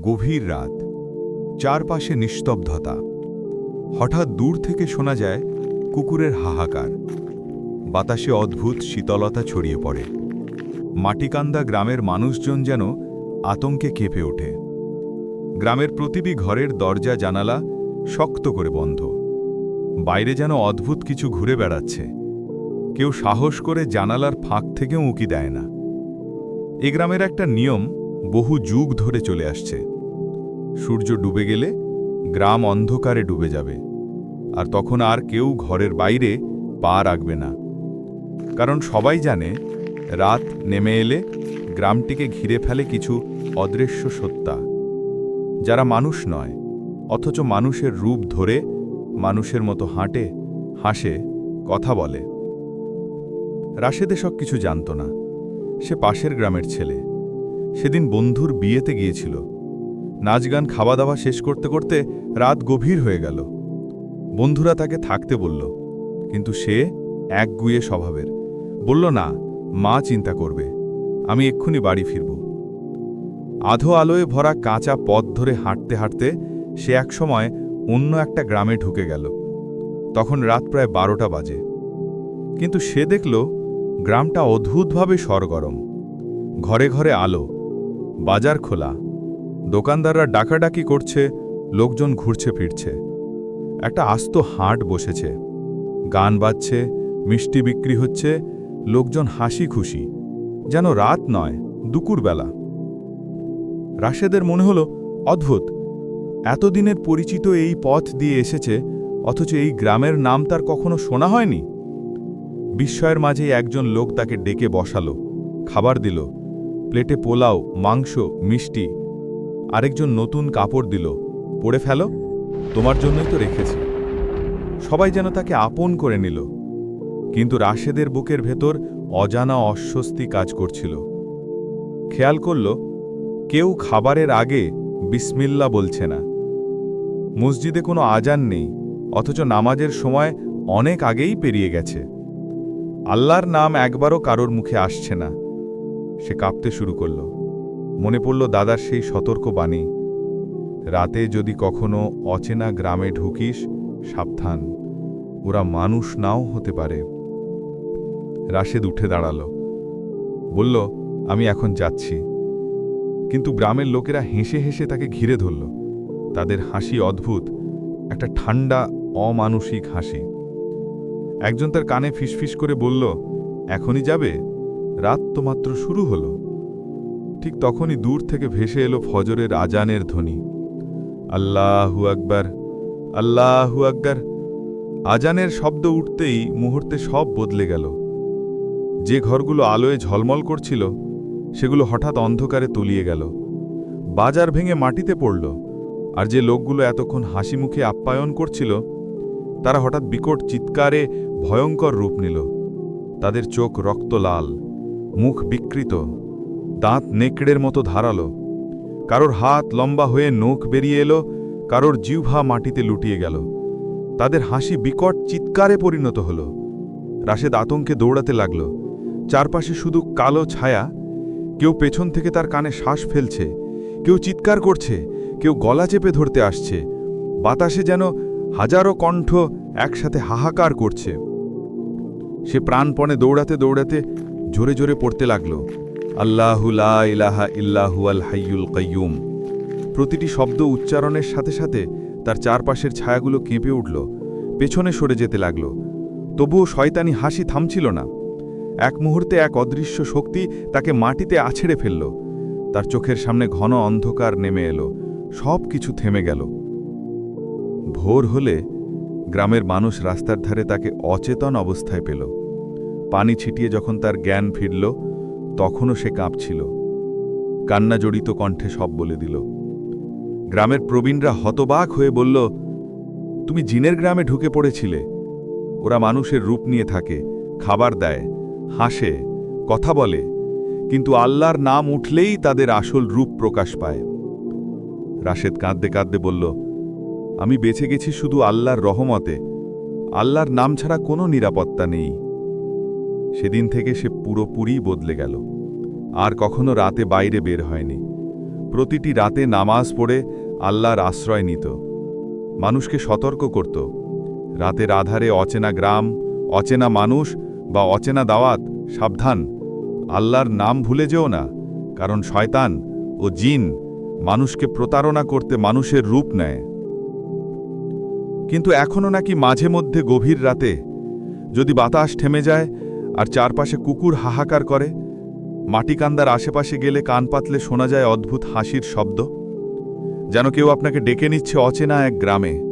গভীর রাত, চারপাশে নিস্তব্ধতা। হঠাৎ দূর থেকে শোনা যায় কুকুরের হাহাকার। বাতাসে অদ্ভুত শীতলতা ছড়িয়ে পড়ে। মাটিকান্দা গ্রামের মানুষজন যেন আতঙ্কে কেঁপে ওঠে। গ্রামের প্রতিটি ঘরের দরজা, জানালা শক্ত করে বন্ধ। বাইরে যেন অদ্ভুত কিছু ঘুরে বেড়াচ্ছে। কেউ সাহস করে জানালার ফাঁক থেকেও উঁকি দেয় না। এ গ্রামের একটা নিয়ম বহু যুগ ধরে চলে আসছে। সূর্য ডুবে গেলে গ্রাম অন্ধকারে ডুবে যাবে। আর তখন আর কেউ ঘরের বাইরে পা রাখবে না। কারণ সবাই জানে, রাত নেমে এলে গ্রামটিকে ঘিরে ফেলে কিছু অদৃশ্য সত্তা। যারা মানুষ নয়, অথচ মানুষের রূপ ধরে মানুষের মতো হাঁটে, হাসে, কথা বলে। রাশেদে সব কিছু জানত না। সে পাশের গ্রামের ছেলে। সেদিন বন্ধুর বিয়েতে গিয়েছিল। নাচ গান খাওয়া দাওয়া শেষ করতে করতে রাত গভীর হয়ে গেল। বন্ধুরা তাকে থাকতে বলল, কিন্তু সে এক গুয়ে স্বভাবের। বলল, না, মা চিন্তা করবে, আমি এক্ষুনি বাড়ি ফিরব। আধো আলোয় ভরা কাঁচা পথ ধরে হাঁটতে হাঁটতে সে একসময় অন্য একটা গ্রামে ঢুকে গেল। তখন রাত প্রায় বারোটা বাজে। কিন্তু সে দেখল, গ্রামটা অদ্ভুতভাবে সরগরম। ঘরে ঘরে আলো বাজার খোলা। দোকানদাররা ডাকাডাকি করছে, লোকজন ঘুরছে ফিরছে। একটা আস্ত হাট বসেছে। গান বাজছে, মিষ্টি বিক্রি হচ্ছে, লোকজন হাসি খুশি। যেন রাত নয় দুপুরবেলা রাশেদের মনে হলো, অদ্ভুত। এতদিনের পরিচিত এই পথ দিয়ে এসেছে, অথচ এই গ্রামের নাম তার কখনো শোনা হয়নি। বিস্ময়ের মাঝে একজন লোক তাকে ডেকে বসালো, খাবার দিল। প্লেটে পোলাও, মাংস, মিষ্টি। আরেকজন নতুন কাপড় দিল। পড়ে ফেলো, তোমার জন্যই তো রেখেছি। সবাই যেন তাকে আপন করে নিল। কিন্তু রাশেদের বুকের ভেতর অজানা অস্বস্তি কাজ করছিল। খেয়াল করল, কেউ খাবারের আগে বিসমিল্লা বলছে না। মসজিদে কোনো আজান নেই, অথচ নামাজের সময় অনেক আগেই পেরিয়ে গেছে। আল্লাহর নাম একবারও কারোর মুখে আসছে না। সে কাঁপতে শুরু করল। মনে পড়ল দাদার সেই সতর্ক বাণী, রাতে যদি কখনো অচেনা গ্রামে ঢুকিস, সাবধান, ওরা মানুষ নাও হতে পারে। রাশেদ উঠে দাঁড়াল। বলল, আমি এখন যাচ্ছি। কিন্তু গ্রামের লোকেরা হেসে হেসে তাকে ঘিরে ধরল। তাদের হাসি অদ্ভুত, একটা ঠান্ডা অমানসিক হাসি। একজন তার কানে ফিসফিস করে বলল, এখনই যাবে? রাত তো মাত্র শুরু হলো। ঠিক তখনই দূর থেকে ভেসে এলো ফজরের আজানের ধ্বনি। আল্লাহু আকবার আল্লাহু আকবার। আজানের শব্দ উঠতেই মুহূর্তে সব বদলে গেল। যে ঘরগুলো আলোয় ঝলমল করছিল, সেগুলো হঠাৎ অন্ধকারে তলিয়ে গেল। বাজার ভেঙে মাটিতে পড়ল, আর যে লোকগুলো এতক্ষণ হাসি মুখে আপ্যায়ন করছিল, তারা হঠাৎ বিকট চিৎকারে ভয়ঙ্কর রূপ নিল। তাদের চোখ রক্ত লাল। মুখ বিকৃত, দাঁত নেকড়ের মতো ধারালো। কারোর হাত লম্বা হয়ে নখ বেরিয়ে এলো, কারোর জিহ্বা মাটিতে লুটিয়ে গেল। তাদের হাসি বিকট চিৎকারে পরিণত হল। রাশেদ আতঙ্কে দৌড়াতে লাগল। চারপাশে শুধু কালো ছায়া। কেউ পেছন থেকে তার কানে শ্বাস ফেলছে, কেউ চিৎকার করছে, কেউ গলা চেপে ধরতে আসছে। বাতাসে যেন হাজারো কণ্ঠ একসাথে হাহাকার করছে। সে প্রাণপণে দৌড়াতে দৌড়াতে জোরে জোরে পড়তে লাগল। আল্লাহুলা ইলাহা ইল্লাহু আল হাইয়ুল কাইয়ুম। প্রতিটি শব্দ উচ্চারণের সাথে সাথে তার চারপাশের ছায়াগুলো কেঁপে উঠল, পেছনে সরে যেতে লাগল। তবুও শয়তানি হাসি থামছিল না। এক মুহূর্তে এক অদৃশ্য শক্তি তাকে মাটিতে আছেড়ে ফেলল। তার চোখের সামনে ঘন অন্ধকার নেমে এলো সব কিছু থেমে গেল। ভোর হলে গ্রামের মানুষ রাস্তার ধারে তাকে অচেতন অবস্থায় পেল। পানি ছিটিয়ে যখন তার জ্ঞান ফিরল, তখনও সে কাঁপছিল। কান্না জড়িত কণ্ঠে সব বলে দিল। গ্রামের প্রবীণরা হতবাক হয়ে বলল, তুমি জিনের গ্রামে ঢুকে পড়েছিলে। ওরা মানুষের রূপ নিয়ে থাকে, খাবার দেয়, হাসে, কথা বলে। কিন্তু আল্লাহর নাম উঠলেই তাদের আসল রূপ প্রকাশ পায়। রাশেদ কাঁদতে কাঁদতে বলল, আমি বেঁচে গেছি শুধু আল্লাহর রহমতে। আল্লাহর নাম ছাড়া কোনো নিরাপত্তা নেই। সেদিন থেকে সে পুরোপুরি বদলে গেল। আর কখনো রাতে বাইরে বের হয়নি। প্রতিটি রাতে নামাজ পড়ে আল্লাহর আশ্রয় নিত। মানুষকে সতর্ক করত। রাতের আধারে অচেনা গ্রাম, অচেনা মানুষ বা অচেনা দাওয়াত, সাবধান। আল্লাহর নাম ভুলে যেও না, কারণ শয়তান ও জিন মানুষকে প্রতারণা করতে মানুষের রূপ নেয়। কিন্তু এখনও নাকি মাঝে মধ্যে গভীর রাতে যদি বাতাস থেমে যায় আর চারপাশে কুকুর হাহাকার করে। মাটিকান্দার আশেপাশে গেলে কান পাতলে শোনা যায় অদ্ভুত হাসির শব্দ। যেন কেউ আপনাকে ডেকে নিচ্ছে অচেনা এক গ্রামে।